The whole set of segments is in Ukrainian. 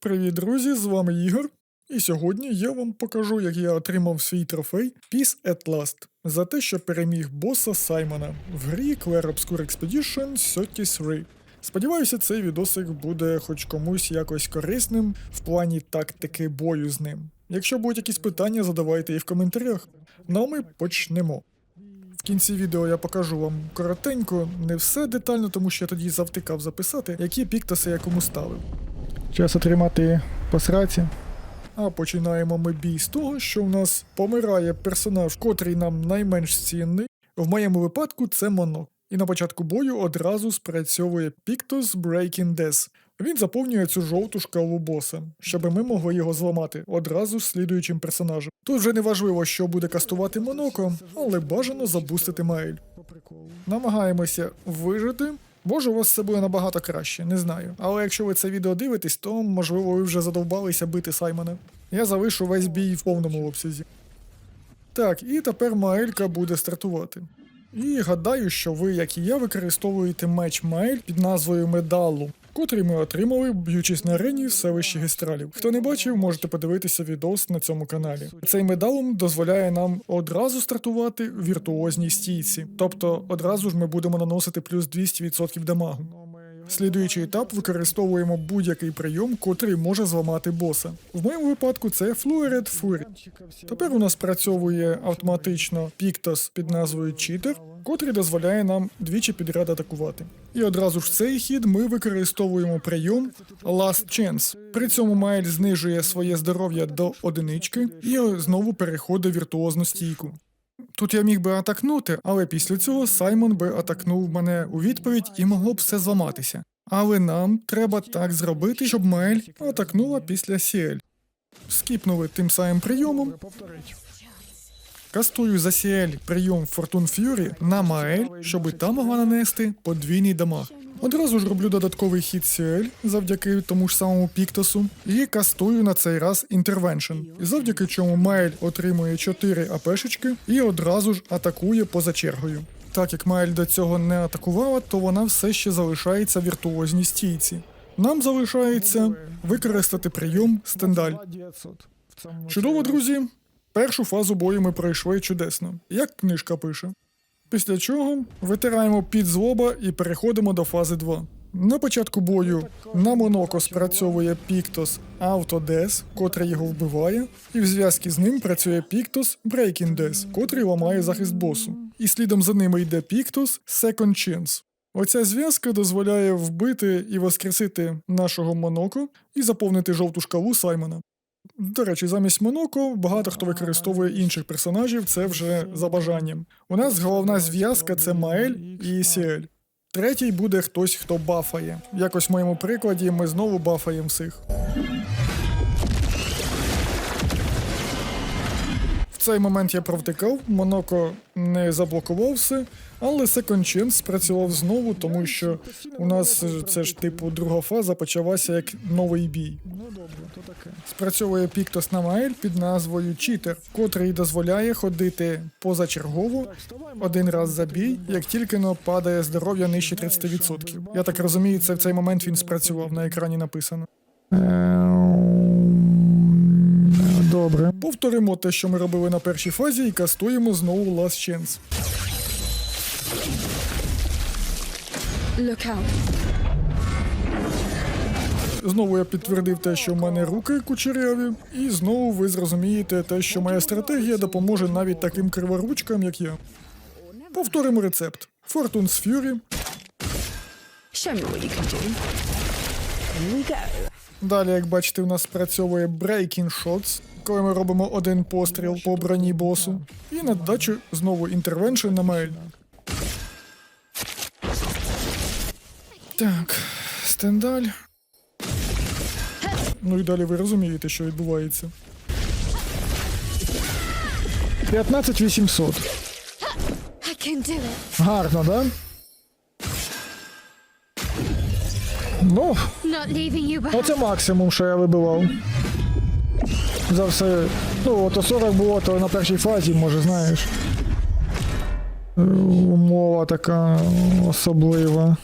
Привіт, друзі! З вами Ігор. І сьогодні я вам покажу, як я отримав свій трофей Peace at Last за те, що переміг боса Саймона в грі Clair Obscure Expedition 33. Сподіваюся, цей відосик буде хоч комусь якось корисним в плані тактики бою з ним. Якщо будуть якісь питання, задавайте їх в коментарях. Ну а ми почнемо. В кінці відео я покажу вам коротенько, не все детально, тому що я тоді завтикав записати, які піктоси я кому ставив. Час отримати по сраці. А починаємо ми бій з того, що в нас помирає персонаж, котрий нам найменш цінний. В моєму випадку це Монок. І на початку бою одразу спрацьовує Pictus Breaking Death. Він заповнює цю жовту шкалу боса, щоб ми могли його зламати одразу з слідуючим персонажем. Тут вже не важливо, що буде кастувати Моноко, але бажано забустити Маель. Намагаємося вижити. Може, у вас все буде набагато краще, не знаю. Але якщо ви це відео дивитесь, то можливо ви вже задовбалися бити Саймона. Я залишу весь бій в повному обсязі. Так, і тепер Маелька буде стартувати. І гадаю, що ви, як і я, використовуєте меч Маель під назвою Медалу, котрий ми отримали, б'ючись на арені в селищі Гестралів. Хто не бачив, можете подивитися відос на цьому каналі. Цей медалом дозволяє нам одразу стартувати в віртуозній стійці, тобто одразу ж ми будемо наносити плюс 200% дамагу. Слідуючий етап використовуємо будь-який прийом, котрий може зламати боса. В моєму випадку це Fluored Fury. Тепер у нас працьовує автоматично Піктос під назвою Cheater, котрий дозволяє нам двічі підряд атакувати. І одразу ж цей хід ми використовуємо прийом Last Chance. При цьому Майль знижує своє здоров'я до одинички і знову переходить віртуозну стійку. Тут я міг би атакнути, але після цього Саймон би атакнув мене у відповідь і могло б все зламатися. Але нам треба так зробити, щоб Маель атакнула після Сіель. Скіпнули тим самим прийомом. Кастую за Сіель прийом Фортун Ф'юрі на Маель, щоби та могла нанести подвійний дамаг. Одразу ж роблю додатковий хід Сіель завдяки тому ж самому Піктосу, і кастую на цей раз Intervention, завдяки чому Маель отримує 4 АПшечки і одразу ж атакує поза чергою. Так як Маель до цього не атакувала, то вона все ще залишається в віртуозній стійці. Нам залишається використати прийом стендаль. Чудово, друзі. Першу фазу бою ми пройшли чудесно, як книжка пише. Після чого витираємо під злоба і переходимо до фази 2. На початку бою на Моноко спрацьовує Піктос Автодес, котрий його вбиває, і в зв'язку з ним працює Піктос Death, котрий ламає захист босу. І слідом за ними йде Піктос Second Chance. Оця зв'язка дозволяє вбити і воскресити нашого Моноко і заповнити жовту шкалу Саймона. До речі, замість Моноко багато хто використовує інших персонажів, це вже за бажанням. У нас головна зв'язка це Маель і Сіель. Третій буде хтось, хто бафає. Якось в моєму прикладі ми знову бафаємо всіх. В цей момент я провтикав, Моноко не заблокував все, але Second Chance спрацював знову, тому що у нас е, це ж типу друга фаза почалася як новий бій. То таке. Спрацьовує Піктос на Маель під назвою Читер, котрий дозволяє ходити позачергово один раз за бій, як тільки но падає здоров'я нижче 30%. Я так розумію, це в цей момент він спрацював на екрані написано. Добре. Повторимо те, що ми робили на першій фазі, і кастуємо знову Last Chance. Look out. Знову я підтвердив те, що в мене руки кучеряві, і знову ви зрозумієте те, що моя стратегія допоможе навіть таким криворучкам, як я. Повторимо рецепт: we go. Далі, як бачите, у нас спрацьовує Breaking Shots, коли ми робимо один постріл по броні босу. І на додачу знову інтервеншн на Маель. Так, стендаль. Ну і далі ви розумієте, що відбувається. 15800. I can do it. Гарно, да? Ну, оце максимум, що я вибивав. За все. Ну, ото 40 було, то на першій фазі, може, знаєш. Умова така особлива.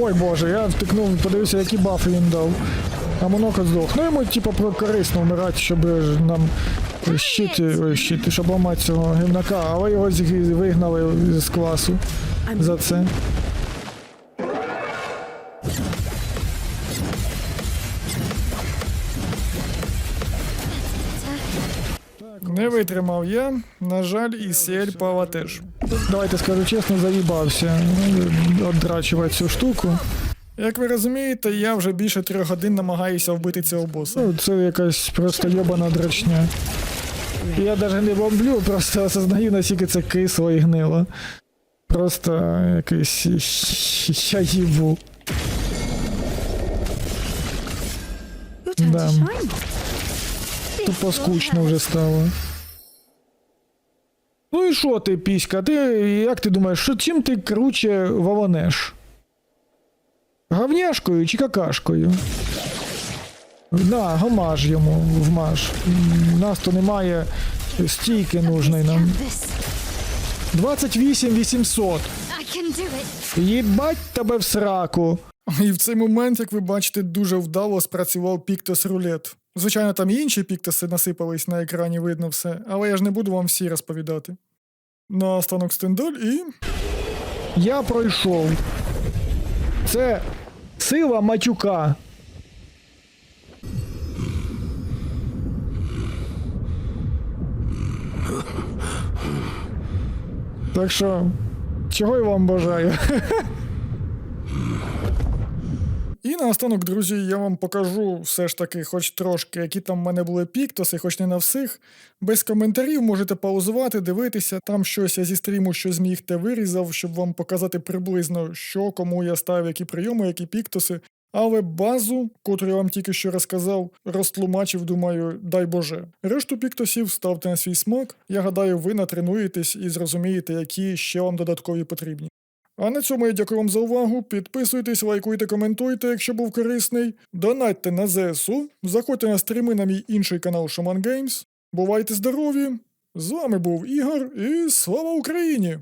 Ой боже, я втикнув, подивився, які бафи він дав. А Моноко здох. Ну йому типа про корисно вмирати, щоб ж нам щит, ой, щит, щоб ламати цього гівнака, а ви його вигнали з класу за це. Не витримав я. На жаль, і Сіель Пава теж. Давайте скажу чесно, заїбався одрачувати цю штуку. Як ви розумієте, я вже більше трьох годин намагаюся вбити цього боса. Ну, це якась просто йобана драчня. Я навіть не бомблю, просто осознаю, наскільки це кисло і гнило. Просто якийсь я їбу. Да. Тупо скучно вже стало. Ну і що ти, піська? Ти як ти думаєш, що чим ти круче ваванеш? Гавняшкою чи какашкою? На, гамаж йому вмаж. Нас то немає стійки нужної нам. 28 800. I can do it. Їбать тебе в сраку. І в цей момент, як ви бачите, дуже вдало спрацював Піктос рулет. Звичайно, там і інші піктоси насипались на екрані, видно все, але я ж не буду вам всі розповідати. На останок стендаль і. Я пройшов. Це сила матюка. Так що, чого я вам бажаю? Наостанок, друзі, я вам покажу все ж таки, хоч трошки, які там в мене були піктоси, хоч не на всіх. Без коментарів можете паузувати, дивитися. Там щось я зі стріму, що зміг, те вирізав, щоб вам показати приблизно, що кому я ставив, які прийоми, які піктоси. Але базу, котру я вам тільки що розказав, розтлумачив, думаю, дай Боже. Решту піктосів ставте на свій смак. Я гадаю, ви натренуєтесь і зрозумієте, які ще вам додаткові потрібні. А на цьому я дякую вам за увагу. Підписуйтесь, лайкуйте, коментуйте, якщо був корисний. Донатьте на ЗСУ, заходьте на стріми на мій інший канал Шаман Геймс. Бувайте здорові! З вами був Ігор і слава Україні!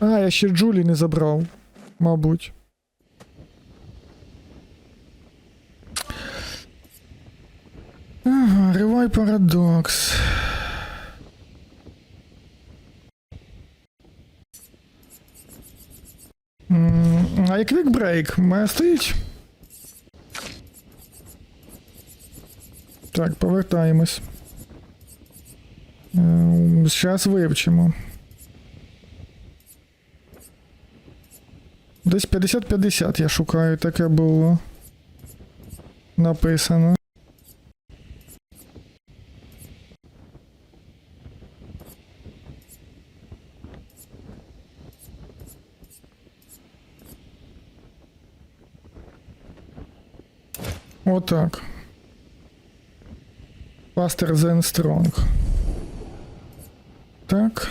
А, я ще Джулі не забрав, мабуть. Парадокс. А як квікбрейк має стоїть? Так, повертаємось. Зараз вивчимо. Десь 50-50 я шукаю, таке було написано. Отак. Faster than strong. Так.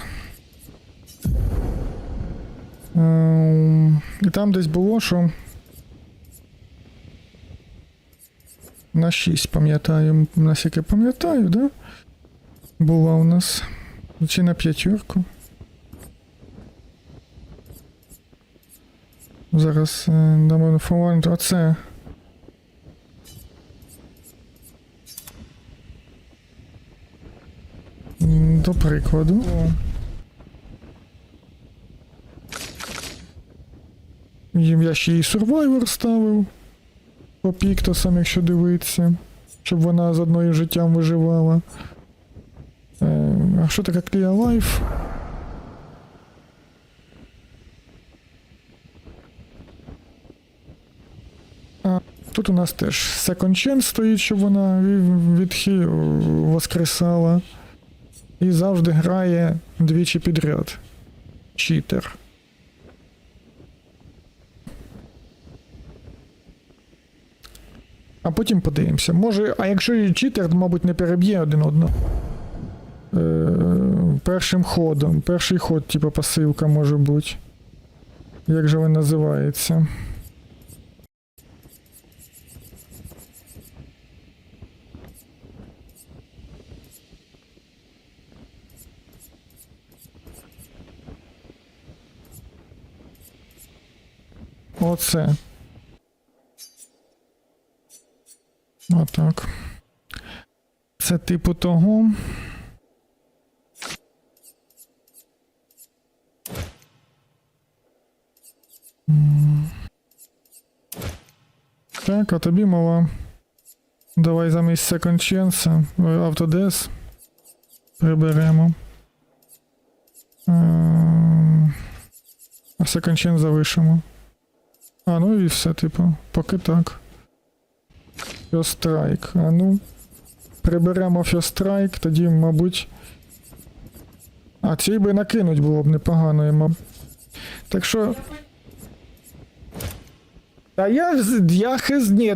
Ем, І там десь було, що. На 6 пам'ятаю. Наскільки пам'ятаю, да? Була у нас. Чи на п'ятерку. Зараз е, дамо інформацію. Оце. М, До прикладу. Їм я ще і Survivor ставив по піктосам, якщо дивитися, щоб вона з одною життям виживала. Е, а що таке Clear Life? А, тут у нас теж Second Chance стоїть, щоб вона ві- відхи воскресала. І завжди грає двічі підряд. Читер. А потім подивимося. Може, а якщо і читер, то, мабуть, не переб'є один одного. Е, першим ходом. Перший ход, типу, пасивка може бути. Як же він називається? Оце. Отак. Це типу того. Так, а тобі мала. Давай замість Second Chance е, Autodesk приберемо. Ем, А Second Chance залишимо. А, ну і все, типу, поки так. Фьострайк. А ну. Приберемо Фьострайк, тоді, мабуть. А цій би накинуть було б непогано, маб. Так що. Та я, я хиз... Ні,